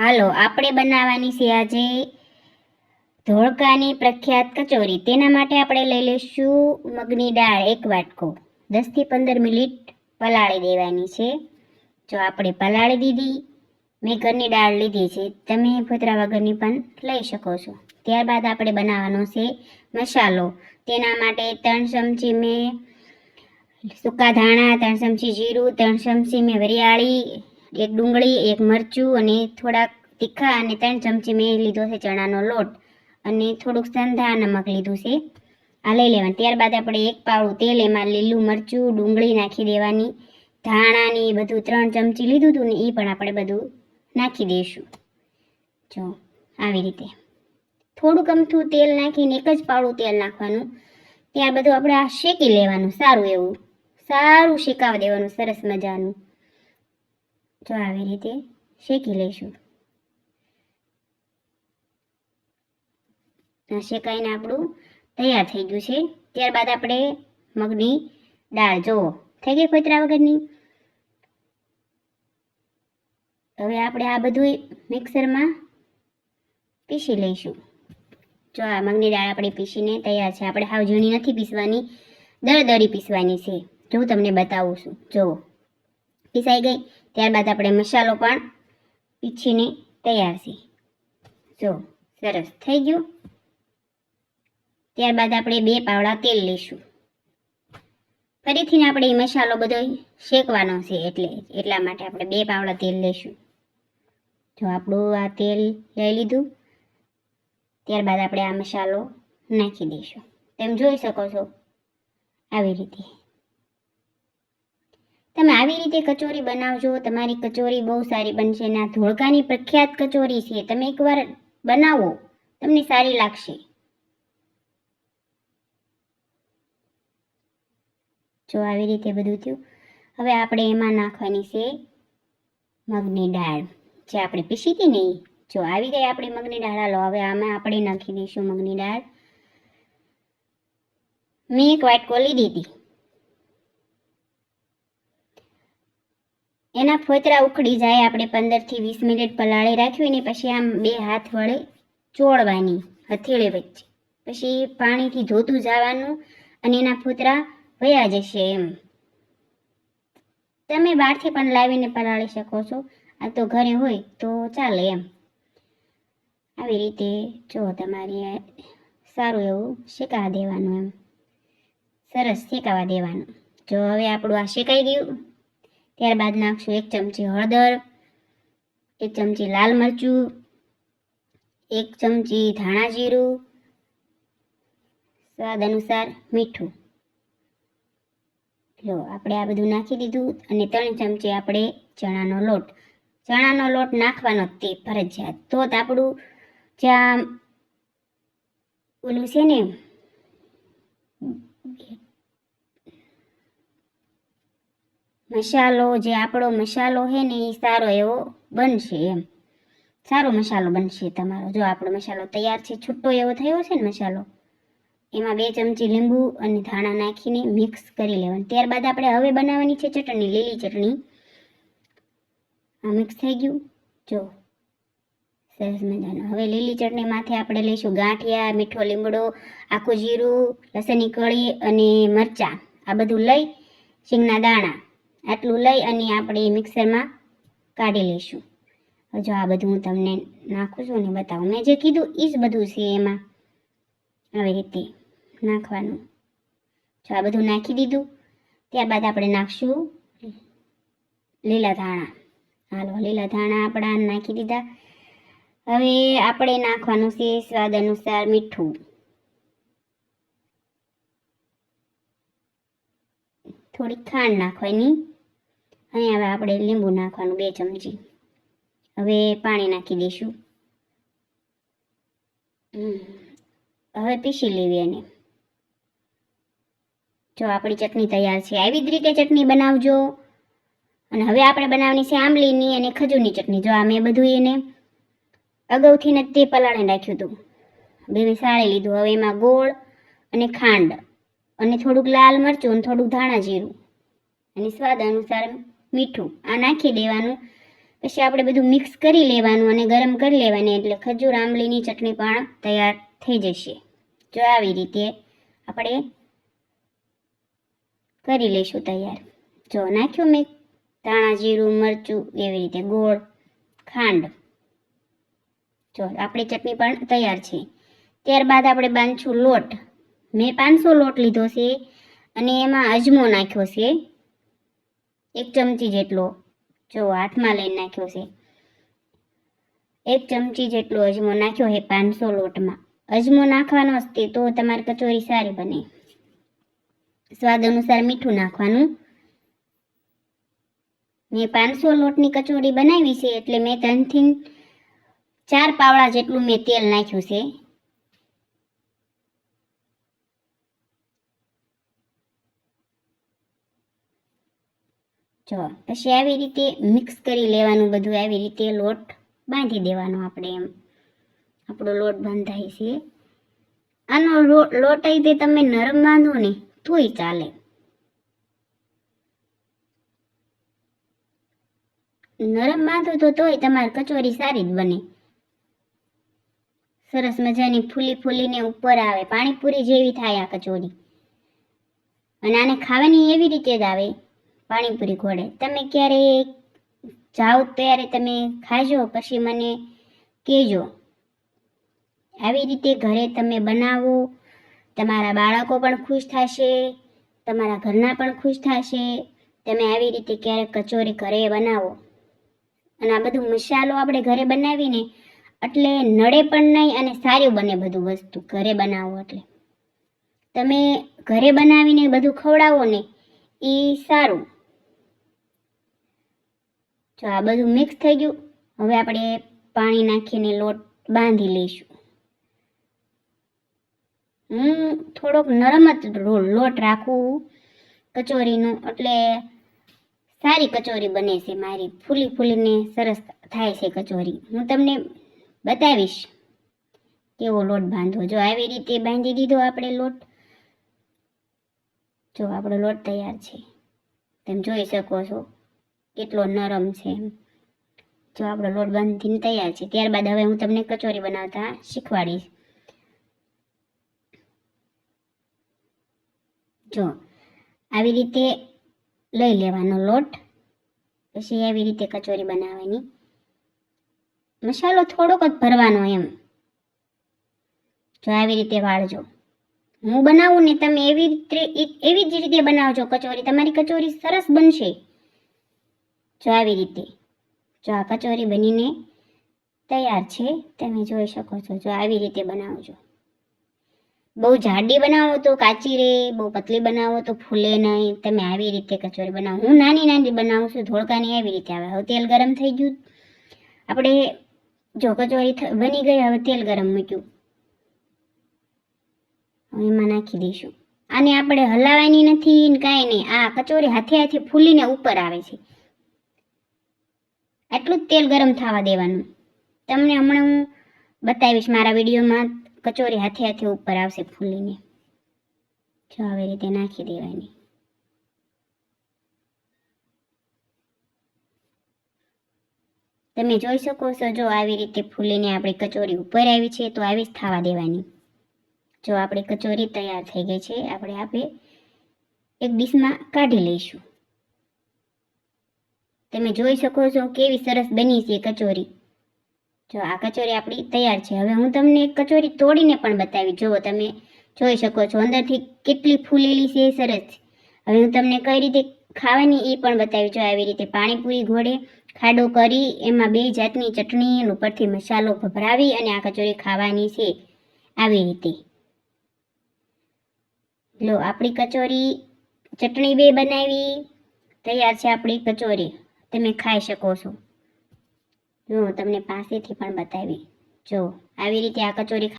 હાલો, આપણે બનાવવાની છે આજે ધોળકાની પ્રખ્યાત કચોરી. તેના માટે આપણે લઈ લઈશું મગની દાળ એક વાટકો. દસથી પંદર મિનિટ પલાળી દેવાની છે. જો આપણે પલાળી દીધી, મેં ઘરની દાળ લીધી છે. તમે ફોતરા વગરની પણ લઈ શકો છો. ત્યારબાદ આપણે બનાવવાનો છે મસાલો. તેના માટે ત્રણ ચમચી મેં સૂકા ધાણા, ત્રણ ચમચી જીરું, ત્રણ ચમચી મેં વરિયાળી એક ડુંગળી, એક મરચું અને થોડાક તીખા અને ત્રણ ચમચી મેં લીધો છે ચણાનો લોટ અને થોડુંક સંધા નમક લીધું છે. આ લઈ લેવાનું. ત્યારબાદ આપણે એક પાવડું તેલ, એમાં લીલું મરચું, ડુંગળી નાખી દેવાની. ધાણાની બધું ત્રણ ચમચી લીધું હતું ને એ પણ આપણે બધું નાખી દઈશું. જો, આવી રીતે. થોડુંક અમથું તેલ નાખીને એક જ પાવડું તેલ નાખવાનું. ત્યાર બધું આપણે આ શેકી લેવાનું. સારું એવું. સારું શેકાવા દેવાનું. સરસ મજાનું. જો આવી રીતે શેકી લઈશું. આ શેકાઈને આપણું તૈયાર થઈ ગયું છે. ત્યારબાદ આપણે મગની દાળ. જુઓ, થઈ ગઈ ફોતરા વગરની? હવે આપણે આ બધું મિક્સરમાં પીસી લઈશું. જો આ મગની દાળ આપણે પીસીને તૈયાર છે. આપણે હાવ જૂની નથી પીસવાની દરદરી પીસવાની છે. જો હું તમને બતાવું છું. જુઓ. પીસાઈ ગઈ. ત્યારબાદ આપણે મસાલો પણ પીછીને તૈયાર છે. જો, સરસ થઈ ગયું. ત્યારબાદ આપણે બે પાવડા તેલ લઈશું. ફરીથી આપણે મસાલો બધો શેકવાનો છે એટલે, એટલા માટે આપણે બે પાવડા તેલ લઈશું. જો આપણું આ તેલ લઈ લીધું. ત્યારબાદ આપણે આ મસાલો નાખી દઈશું. તેમ જોઈ શકો છો આવી રીતે. તમે આવી રીતે કચોરી બનાવજો, તમારી કચોરી બહુ સારી બનશે આ ધોળકાની પ્રખ્યાત કચોરી છે, તમે એકવાર બનાવો, તમને સારી લાગશે. જો આવી રીતે બધું થયું, હવે આપણે એમાં નાખવાની છે મગની દાળ, જે આપણે પીસી હતી ને જો આવી ગઈ આપણી મગની દાળ, હાલો હવે આમાં આપણે નાખી દઈશું મગની દાળ. મેં એક વાટકો લીધી હતી. એના ફોતરા ઉખડી જાય, આપણે પંદરથી વીસ મિનિટ પલાળી રાખ્યું ને પછી આમ બે હાથ વડે ચોળવાની હથેળે વચ્ચે. પછી પાણીથી ધોતું જવાનું અને એના ફોતરા વયા જશે એમ. તમે બહારથી પણ લાવીને પલાળી શકો છો. આ તો ઘરે હોય તો ચાલે એમ. આવી રીતે જો તમારે સારું એવું શેકાવા દેવાનું એમ. સરસ શેકાવા દેવાનું. જો હવે આપણું આ શેકાઈ ગયું. ત્યારબાદ નાખશું એક ચમચી હળદર, એક ચમચી લાલ મરચું, એક ચમચી ધાણા જીરું, સ્વાદ અનુસાર મીઠું. લો, આપણે આ બધું નાખી દીધું અને ત્રણ ચમચી આપણે ચણાનો લોટ. ચણાનો લોટ નાખવાનો તે ફરજિયાત. તો જ આપણું જ્યાં ઓલું છે ને મસાલો જે આપણો મસાલો છે ને એ સારો એવો બનશે એમ. સારો મસાલો બનશે તમારો. જો આપણો મસાલો તૈયાર છે, છૂટો એવો થયો છે ને મસાલો, એમાં બે ચમચી લીંબુ અને ધાણા નાખીને મિક્સ કરી લેવાનું. ત્યારબાદ આપણે હવે બનાવવાની છે ચટણી, લીલી ચટણી. આ મિક્સ થઈ ગયું. જો, સરસ મજાનું. હવે લીલી ચટણી માથે આપણે લઈશું ગાંઠિયા, મીઠો લીમડો, આખું જીરું, લસણની કળી અને મરચાં. આ બધું લઈ, શીંગના દાણા આટલું લઈ અને આપણે મિક્સરમાં કાઢી લઈશું. જો આ બધું હું તમને નાખું છું ને બતાવું. મેં જે કીધું એ જ બધું છે એમાં આવી રીતે નાખવાનું. જો આ બધું નાખી દીધું, ત્યારબાદ આપણે નાખશું લીલા ધાણા. હાલો, લીલા ધાણા આપણા નાખી દીધા. હવે આપણે નાખવાનું છે સ્વાદ અનુસાર મીઠું. થોડીક ખાંડ નાખવાની. અને હવે આપણે લીંબુ નાખવાનું બે ચમચી. હવે પાણી નાખી દઈશું. હવે પીસી લેવી એને. જો આપણી ચટણી તૈયાર છે, આવી જ રીતે ચટણી બનાવજો. અને હવે આપણે બનાવવાની છે આંબલીની અને ખજૂરની ચટણી. જો આ મેં બધું એને અગાઉથી ને તે પલાળે નાખ્યું હતું. બે સાળી લીધું. હવે એમાં ગોળ અને ખાંડ અને થોડુંક લાલ મરચું અને થોડુંક ધાણા જીરું. અને સ્વાદ અનુસાર મીઠું આ નાખી દેવાનું. પછી આપણે બધું મિક્સ કરી લેવાનું અને ગરમ કરી લેવાની એટલે ખજૂર, આંબલીની ચટણી પણ તૈયાર થઈ જશે. જો આવી રીતે આપણે કરી લઈશું તૈયાર. જો નાખ્યું મેં ધાણા, જીરું, મરચું, એવી રીતે ગોળ, ખાંડ. જો આપણી ચટણી પણ તૈયાર છે. ત્યારબાદ આપણે બાંધશું લોટ. મેં પાંચસો લોટ લીધો છે અને એમાં અજમો નાખ્યો છે. એક ચમચી જેટલો જો હાથમાં લઈને નાખ્યો છે. એક ચમચી જેટલો અજમો નાખ્યો છે પાંચસો લોટમાં. અજમો નાખવાનો તે તો તમારી કચોરી સારી બને. સ્વાદ અનુસાર મીઠું નાખવાનું. મેં પાંચસો લોટની કચોરી બનાવી છે એટલે મેં ત્રણથી ચાર પાવડા જેટલું મેં તેલ નાખ્યું છે. જો, પછી આવી રીતે મિક્સ કરી લેવાનું બધું, આવી રીતે લોટ બાંધી દેવાનો આપણે એમ. આપણો લોટ બંધાય છે. આનો લોટ આવી રીતે તમે નરમ બાંધો ને, તોય ચાલે. નરમ બાંધો તો તોય તમારી કચોરી સારી જ બને. સરસ મજાની ફૂલી ફૂલીને ઉપર આવે, પાણીપુરી જેવી થાય આ કચોરી. અને આને ખાવાની એવી રીતે જ આવે. પાણીપુરી ઘોડે તમે ક્યારે જાઓ ત્યારે તમે ખાજો, પછી મને કહેજો. આવી રીતે ઘરે તમે બનાવો. તમારા બાળકો પણ ખુશ થશે, તમારા ઘરના પણ ખુશ થશે. તમે આવી રીતે ક્યારેક કચોરી ઘરે બનાવો. અને આ બધું મસાલો આપણે ઘરે બનાવીને, એટલે નડે પણ નહીં અને સારું બને બધું વસ્તુ ઘરે બનાવો એટલે. તમે ઘરે બનાવીને બધું ખવડાવો ને એ સારું. જો આ બધું મિક્સ થઈ ગયું, હવે આપણે પાણી નાખીને લોટ બાંધી લઈશું. હું થોડોક નરમ જ લોટ રાખું કચોરીનો, એટલે સારી કચોરી બને છે મારી, ફૂલી ફૂલીને સરસ થાય છે કચોરી. હું તમને બતાવીશ કેવો લોટ બાંધવો. જો આવી રીતે બાંધી દીધો આપણે લોટ, જો આપણો લોટ તૈયાર છે. તમે જોઈ શકો છો. કેટલો નરમ છે જો આપણો લોટ બંધીને તૈયાર છે, ત્યારબાદ હવે હું તમને કચોરી બનાવતા શીખવાડીશ. જો, આવી રીતે લઈ લેવાનો લોટ, પછી આવી રીતે કચોરી બનાવવાની. મસાલો થોડોક જ ભરવાનો એમ. જો આવી રીતે વાળજો. હું બનાવું ને તમે એવી રીતે, એવી જ રીતે બનાવજો કચોરી. તમારી કચોરી સરસ બનશે. જો આવી રીતે, જો આ કચોરી બનીને તૈયાર છે, તમે જોઈ શકો છો. જો આવી રીતે બનાવજો. બહુ જાડી બનાવો તો કાચી રહે બહુ પતલી બનાવો તો ફૂલે નહીં. તમે આવી રીતે કચોરી બનાવો. હું નાની નાની બનાવું છું, ધોળકાની આવી રીતે આવે. હવે તેલ ગરમ થઈ ગયું. આપણે જો કચોરી બની ગઈ, હવે તેલ ગરમ મૂક્યું. એમાં નાખી દઈશું. આને આપણે હલાવવાની નથી કાંઈ નહીં. આ કચોરી હાથે હાથે ફૂલીને ઉપર આવે છે. આટલું જ તેલ ગરમ થવા દેવાનું. તમને હમણાં હું બતાવીશ મારા વિડીયોમાં કચોરી હાથે હાથે ઉપર આવશે ફૂલીને. જો આવી રીતે નાખી દેવાની. તમે જોઈ શકો છો, જો આવી રીતે ફૂલીને આપણી કચોરી ઉપર આવી છે, તો આવી જ થવા દેવાની. જો આપણી કચોરી તૈયાર થઈ ગઈ છે, આપણે આપણે એક ડીશમાં કાઢી લઈશું. તમે જોઈ શકો છો કેવી સરસ બની છે કચોરી. જો આ કચોરી આપણી તૈયાર છે. હવે હું તમને કચોરી તોડીને પણ બતાવી. જુઓ તમે જોઈ શકો છો, અંદરથી કેટલી ફૂલેલી છે સરસ. હવે હું તમને કઈ રીતે ખાવાની એ પણ બતાવી. જો આવી રીતે પાણીપુરી ઘોડે, ખાડો કરી, એમાં બે જાતની ચટણી ઉપરથી મસાલો ભભરાવી અને આ કચોરી ખાવાની છે. આવી રીતે. લો, આપણી કચોરી ચટણી બે બનાવી. તૈયાર છે આપણી કચોરી. તમે ખાઈ શકો છો. જો હું તમને પાસેથી પણ બતાવી. જો, આવી રીતે આ કચોરી